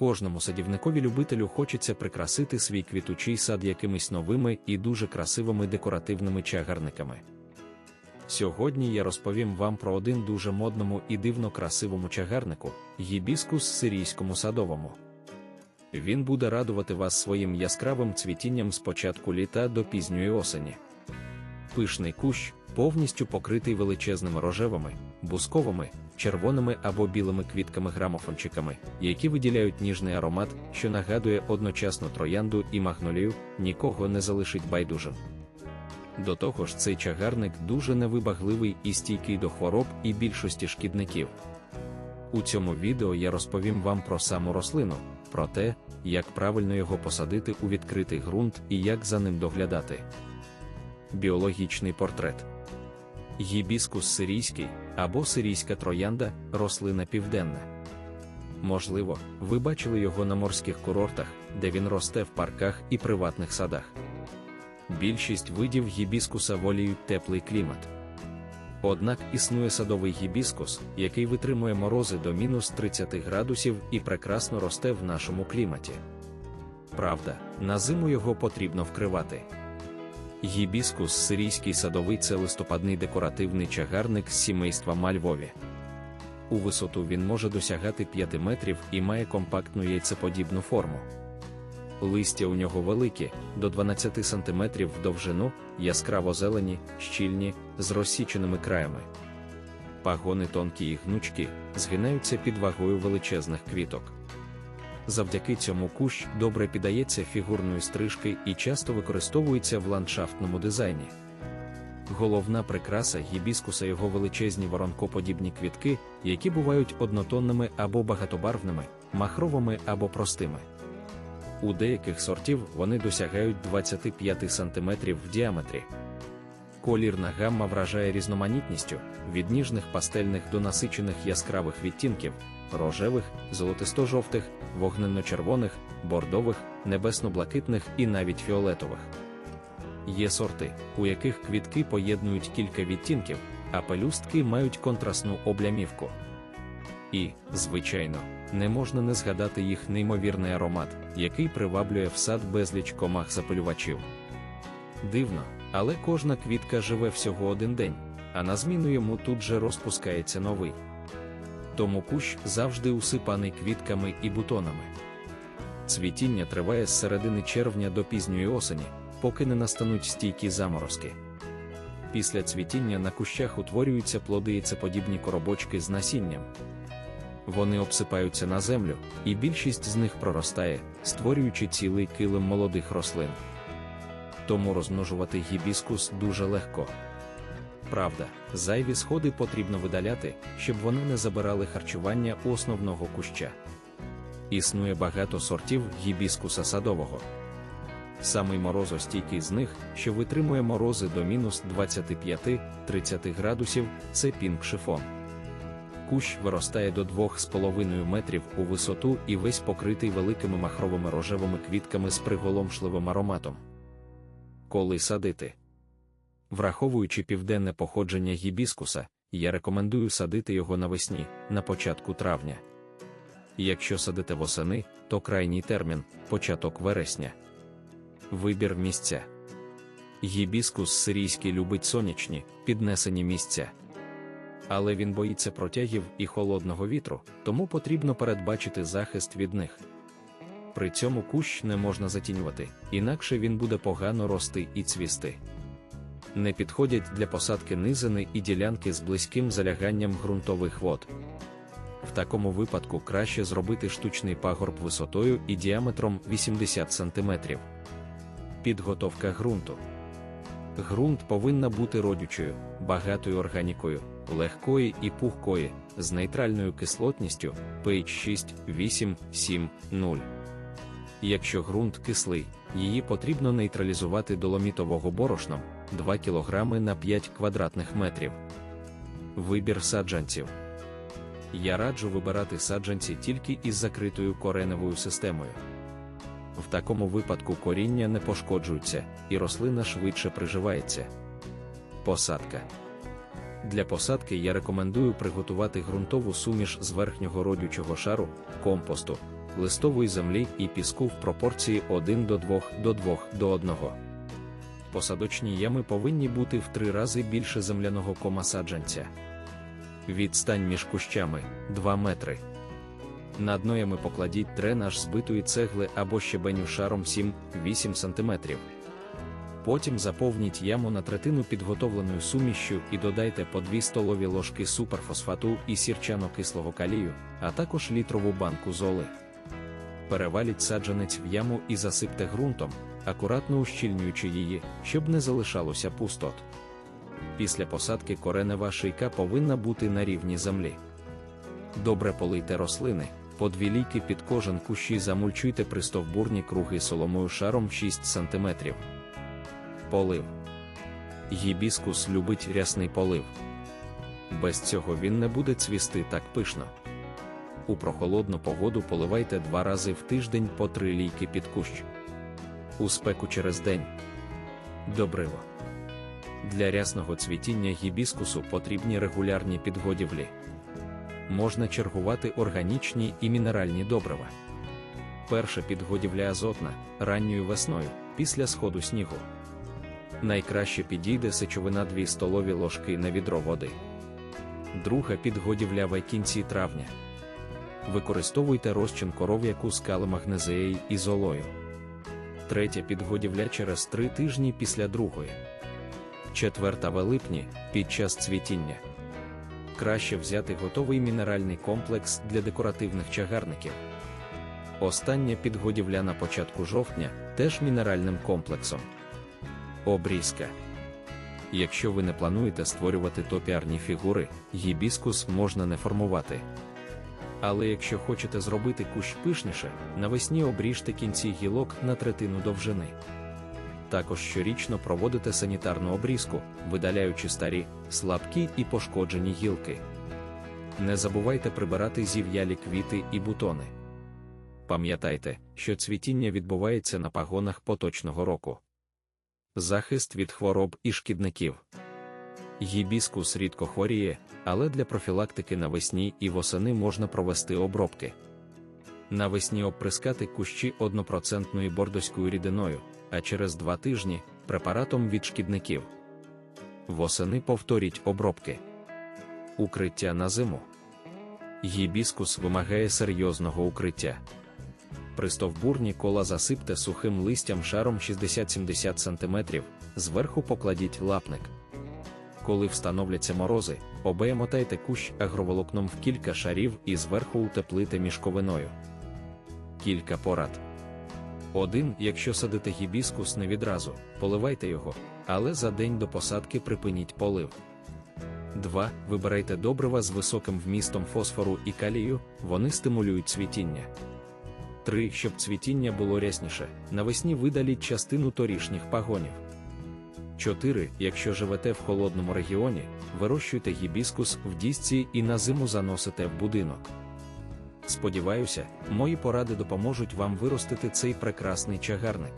Кожному садівникові любителю хочеться прикрасити свій квітучий сад якимись новими і дуже красивими декоративними чагарниками. Сьогодні я розповім вам про один дуже модному і дивно красивому чагарнику гібіскус сирійському садовому. Він буде радувати вас своїм яскравим цвітінням з початку літа до пізньої осені. Пишний кущ повністю покритий величезними рожевими, бусковими, червоними або білими квітками-грамофончиками, які виділяють ніжний аромат, що нагадує одночасно троянду і магнолію, нікого не залишить байдужим. До того ж, цей чагарник дуже невибагливий і стійкий до хвороб і більшості шкідників. У цьому відео я розповім вам про саму рослину, про те, як правильно його посадити у відкритий ґрунт і як за ним доглядати. Біологічний портрет Гібіскус сирійський або сирійська троянда рослина південна. Можливо, ви бачили його на морських курортах, де він росте в парках і приватних садах. Більшість видів гібіскуса воліють теплий клімат. Однак існує садовий гібіскус, який витримує морози до мінус 30 градусів і прекрасно росте в нашому кліматі. Правда, на зиму його потрібно вкривати. Гібіскус сирійський садовий це листопадний декоративний чагарник з сімейства мальвові. У висоту він може досягати 5 метрів і має компактну яйцеподібну форму. Листя у нього великі, до 12 см в довжину, яскраво зелені, щільні, з розсіченими краями. Пагони тонкі і гнучкі, згинаються під вагою величезних квіток. Завдяки цьому кущ добре піддається фігурної стрижки і часто використовується в ландшафтному дизайні. Головна прикраса гібіскуса його величезні воронкоподібні квітки, які бувають однотонними або багатобарвними, махровими або простими. У деяких сортів вони досягають 25 см в діаметрі. Колірна гамма вражає різноманітністю від ніжних пастельних до насичених яскравих відтінків, рожевих, золотисто-жовтих, вогненно-червоних, бордових, небесно-блакитних і навіть фіолетових. Є сорти, у яких квітки поєднують кілька відтінків, а пелюстки мають контрастну облямівку. І, звичайно, не можна не згадати їх неймовірний аромат, який приваблює в сад безліч комах запалювачів. Дивно, але кожна квітка живе всього один день, а на зміну йому тут же розпускається новий. Тому кущ завжди усипаний квітками і бутонами. Цвітіння триває з середини червня до пізньої осені, поки не настануть стійкі заморозки. Після цвітіння на кущах утворюються плоди яйцеподібні коробочки з насінням. Вони обсипаються на землю, і більшість з них проростає, створюючи цілий килим молодих рослин. Тому розмножувати гібіскус дуже легко. Правда, зайві сходи потрібно видаляти, щоб вони не забирали харчування у основного куща. Існує багато сортів гібіскуса садового. Самий морозостійкий з них, що витримує морози до мінус 25-30 градусів, це пінк шифон. Кущ виростає до 2,5 метрів у висоту і весь покритий великими махровими рожевими квітками з приголомшливим ароматом. Коли садити. Враховуючи південне походження гібіскуса, я рекомендую садити його навесні, на початку травня. Якщо садите восени, то крайній термін початок вересня. Вибір місця. Гібіскус сирійський любить сонячні, піднесені місця. Але він боїться протягів і холодного вітру, тому потрібно передбачити захист від них. При цьому кущ не можна затінювати, інакше він буде погано рости і цвісти. Не підходять для посадки низини і ділянки з близьким заляганням ґрунтових вод. В такому випадку краще зробити штучний пагорб висотою і діаметром 80 см. Підготовка ґрунту. Ґрунт повинна бути родючою, багатою органікою, легкої і пухкої, з нейтральною кислотністю pH 6, 8, 7, 0. Якщо ґрунт кислий, її потрібно нейтралізувати доломітового борошном 2 кг на 5 квадратних метрів. Вибір саджанців. Я раджу вибирати саджанці тільки із закритою кореневою системою. В такому випадку коріння не пошкоджуються, і рослина швидше приживається. Посадка. Для посадки я рекомендую приготувати ґрунтову суміш з верхнього родючого шару, компосту, листової землі і піску в пропорції 1 до 2 до 2 до 1. Посадочні ями повинні бути в три рази більше земляного комасаджанця. Відстань між кущами 2 метри. Над ноями покладіть дренаж збитої цегли або щебеню шаром 7-8 см. Потім заповніть яму на третину підготовленою сумішю і додайте по 2 столові ложки суперфосфату і сірчано-кислого калію, а також літрову банку золи. Переваліть саджанець в яму і засипте ґрунтом, акуратно ущільнюючи її, щоб не залишалося пустот. Після посадки коренева шийка повинна бути на рівні землі. Добре полийте рослини, по дві лійки під кожен кущі замульчуйте пристовбурні круги соломою шаром 6 см. Полив. Гібіскус любить рясний полив. Без цього він не буде цвісти так пишно. У прохолодну погоду поливайте два рази в тиждень по три лійки під кущ. У спеку через день. Добриво. Для рясного цвітіння гібіскусу потрібні регулярні підгодівлі. Можна чергувати органічні і мінеральні добрива. Перша підгодівля азотна ранньою весною після сходу снігу. Найкраще підійде сечовина 2 столові ложки на відро води. Друга підгодівля в кінці травня. Використовуйте розчин коров'яку з калимагнезеєю і золою. Третя підгодівля через 3 тижні після другої. Четверта в липні під час цвітіння. Краще взяти готовий мінеральний комплекс для декоративних чагарників. Остання підгодівля на початку жовтня теж мінеральним комплексом. Обрізка. Якщо ви не плануєте створювати топіарні фігури, гібіскус можна не формувати. Але якщо хочете зробити кущ пишніше, навесні обріжте кінці гілок на третину довжини. Також щорічно проводите санітарну обрізку, видаляючи старі, слабкі і пошкоджені гілки. Не забувайте прибирати зів'ялі квіти і бутони. Пам'ятайте, що цвітіння відбувається на пагонах поточного року. Захист від хвороб і шкідників. Гібіскус рідко хворіє, але для профілактики навесні і восени можна провести обробки. Навесні обприскати кущі 1% бордоською рідиною, а через два тижні препаратом від шкідників. Восени повторіть обробки. Укриття на зиму. Гібіскус вимагає серйозного укриття. Пристовбурні кола засипте сухим листям шаром 60-70 см, зверху покладіть лапник. Коли встановляться морози, обеємотайте кущ агроволокном в кілька шарів і зверху утеплите мішковиною. Кілька порад. 1. Якщо садите гібіскус не відразу, поливайте його, але за день до посадки припиніть полив. 2. Вибирайте добрива з високим вмістом фосфору і калію, вони стимулюють цвітіння. 3. Щоб цвітіння було рясніше, навесні видаліть частину торішніх пагонів. 4. Якщо живете в холодному регіоні, вирощуйте гібіскус в дісці і на зиму заносите в будинок. Сподіваюся, мої поради допоможуть вам виростити цей прекрасний чагарник.